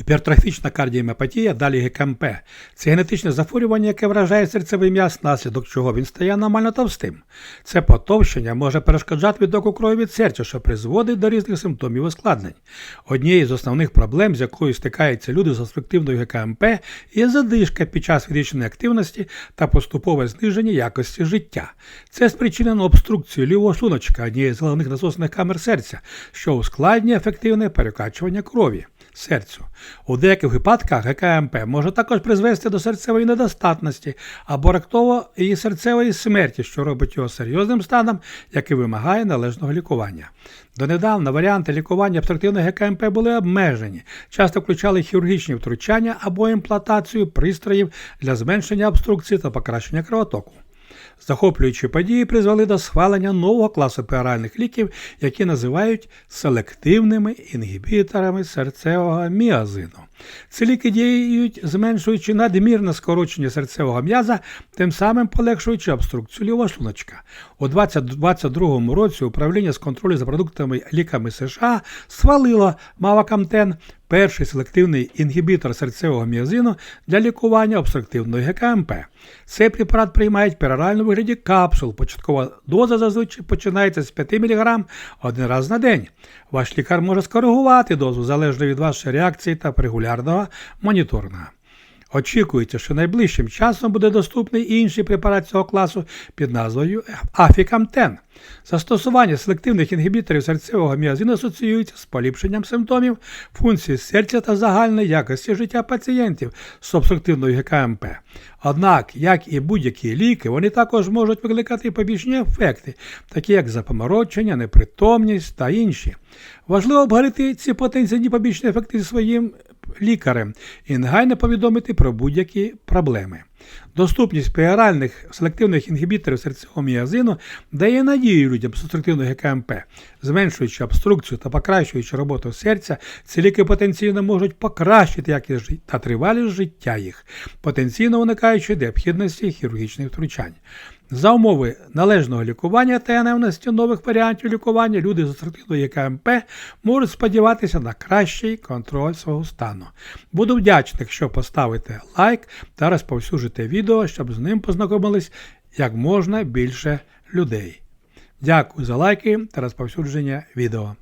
Гіпертрофічна кардіоміопатія, далі ГКМП це генетичне захворювання, яке вражає серцевий м'яз, наслідок чого він стає аномально товстим. Це потовщення може перешкоджати відтоку крові від серця, що призводить до різних симптомів ускладнень. Однією з основних проблем, з якою стикаються люди з обструктивною ГКМП, є задишка під час фізичної активності та поступове зниження якості життя. Це спричинено обструкцією лівого шлуночка, однієї з головних насосних камер серця, що ускладнює ефективне перекачування крові серцю. У деяких випадках ГКМП може також призвести до серцевої недостатності або раптової серцевої смерті, що робить його серйозним станом, який вимагає належного лікування. Донедавна варіанти лікування обструктивної ГКМП були обмежені, часто включали хірургічні втручання або імплантацію пристроїв для зменшення обструкції та покращення кровотоку. Захоплюючі події призвели до схвалення нового класу пероральних ліків, які називають селективними інгібіторами серцевого міозину. Ці ліки діють, зменшуючи надмірне скорочення серцевого м'яза, тим самим полегшуючи обструкцію лівого шлуночка. У 2022 році управління з контролю за продуктами ліками США схвалило Мавакамтен, перший селективний інгібітор серцевого міозину для лікування обструктивної ГКМП. Цей препарат приймають в пероральному вигляді капсул. Початкова доза зазвичай починається з 5 мг один раз на день. Ваш лікар може скоригувати дозу залежно від вашої реакції та регулярного моніторинга. Очікується, що найближчим часом буде доступний інший препарат цього класу під назвою Афікамтен. Застосування селективних інгібіторів серцевого міозину асоціюється з поліпшенням симптомів, функції серця та загальної якості життя пацієнтів з обструктивною ГКМП. Однак, як і будь-які ліки, вони також можуть викликати побічні ефекти, такі як запоморочення, непритомність та інші. Важливо обговорити ці потенційні побічні ефекти зі своїм лікарем і негайно повідомити про будь-які проблеми. Доступність пероральних селективних інгібіторів серцевого міозину дає надію людям з обструктивною ГКМП, зменшуючи обструкцію та покращуючи роботу серця, ці ліки потенційно можуть покращити якість та тривалість життя їх, потенційно уникаючи необхідності хірургічних втручань. За умови належного лікування та наявності нових варіантів лікування люди з обструктивною ЄКМП можуть сподіватися на кращий контроль свого стану. Буду вдячний, якщо поставите лайк та розповсюджите відео, щоб з ним познайомились як можна більше людей. Дякую за лайки та розповсюдження відео.